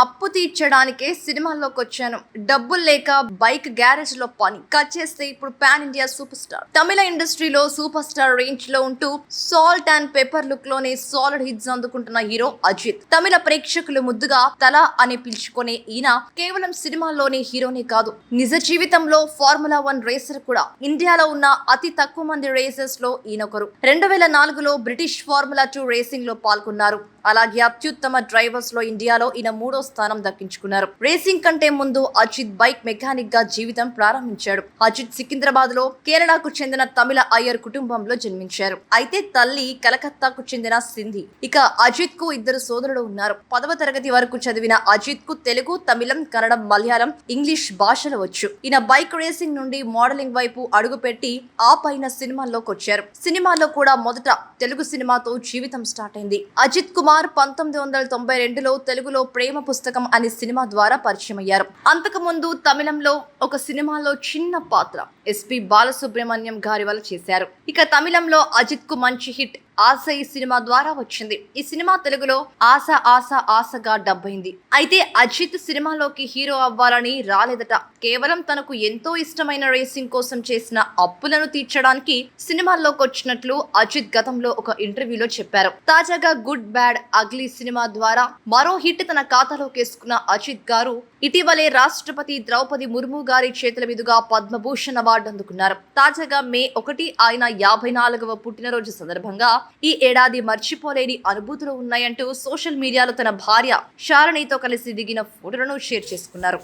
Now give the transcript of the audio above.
అప్పు తీర్చడానికే సినిమాల్లోకి వచ్చాను డబ్బులు లేక బైక్ గ్యారేజ్లో పని. కట్ చేస్తే ఇప్పుడు పాన్ ఇండియా సూపర్ స్టార్. తమిళ ఇండస్ట్రీలో సూపర్ స్టార్ రేంజ్లో ఉంటూ సాల్ట్ అండ్ పెప్పర్ లుక్లోనే సాలిడ్ హిట్స్ అందుకుంటున్న హీరో అజిత్. తమిళ ప్రేక్షకులు ముద్దుగా తల అని పిలుచుకునే ఈయన కేవలం సినిమాల్లోనే హీరోనే కాదు. నిజ జీవితంలో ఫార్ములా వన్ రేసర్ కూడా. ఇండియాలో ఉన్న అతి తక్కువ మంది రేసర్స్లో ఈయన ఒకరు రెండు వేల నాలుగులో బ్రిటిష్ ఫార్ములా టూ రేసింగ్లో పాల్గొన్నారు. అలాగే అత్యుత్తమ డ్రైవర్స్లో ఇండియాలో ఈయన మూడో స్థానం దక్కించుకున్నారు. రేసింగ్ కంటే ముందు అజిత్ బైక్ మెకానిక్గా జీవితం ప్రారంభించాడు. అజిత్ సికింద్రాబాద్లో కేరళకు చెందిన తమిళ అయ్యర్ కుటుంబంలో జన్మించారు. అయితే తల్లి కలకత్తాకు చెందిన సింధి. ఇక అజిత్కు ఇద్దరు సోదరులు ఉన్నారు. పదవ తరగతి వరకు చదివిన అజిత్కు తెలుగు తమిళం కన్నడం మలయాళం ఇంగ్లీష్ భాషలు వచ్చు. ఈయన బైక్ రేసింగ్ నుండి మోడలింగ్ వైపు అడుగుపెట్టి ఆ పైన సినిమాల్లోకి వచ్చారు. సినిమాలో కూడా మొదట తెలుగు సినిమాతో జీవితం స్టార్ట్ అయింది. అజిత్ కుమార్ పంతొమ్మిది వందల తొంభై రెండులో తెలుగులో ప్రేమ పుస్తకం అనే సినిమా ద్వారా పరిచయం అయ్యారు అంతకు ముందు తమిళంలో ఒక సినిమాలో చిన్న పాత్ర ఎస్పి బాలసుబ్రహ్మణ్యం గారి వల్ల చేశారు. ఇక తమిళంలో అజిత్కు మంచి హిట్ ఆశ ఈ సినిమా ద్వారా వచ్చింది. ఈ సినిమా తెలుగులో ఆశ ఆశ ఆశగా డబ్బైంది. అయితే అజిత్ సినిమాలోకి హీరో అవ్వాలని రాలేదట. కేవలం తనకు ఎంతో ఇష్టమైన రేసింగ్ కోసం చేసిన అప్పులను తీర్చడానికి సినిమాల్లోకి వచ్చినట్లు అజిత్ గతంలో ఒక ఇంటర్వ్యూలో చెప్పారు. తాజాగా గుడ్ బ్యాడ్ అగ్లీ సినిమా ద్వారా మరో హిట్ తన ఖాతాలోకి వేసుకున్న అజిత్ గారు ఇటీవలే రాష్ట్రపతి ద్రౌపది ముర్ము గారి చేతుల మీదుగా పద్మభూషణ్ అవార్డు అందుకున్నారు. తాజాగా మే ఒకటి ఆయన యాభై నాలుగవ పుట్టినరోజు సందర్భంగా ఈ ఏడాది మర్చిపోలేని అనుభూతులు ఉన్నాయంటూ సోషల్ మీడియాలో తన భార్య శారణితో కలిసి దిగిన ఫోటోలను షేర్ చేసుకున్నారు.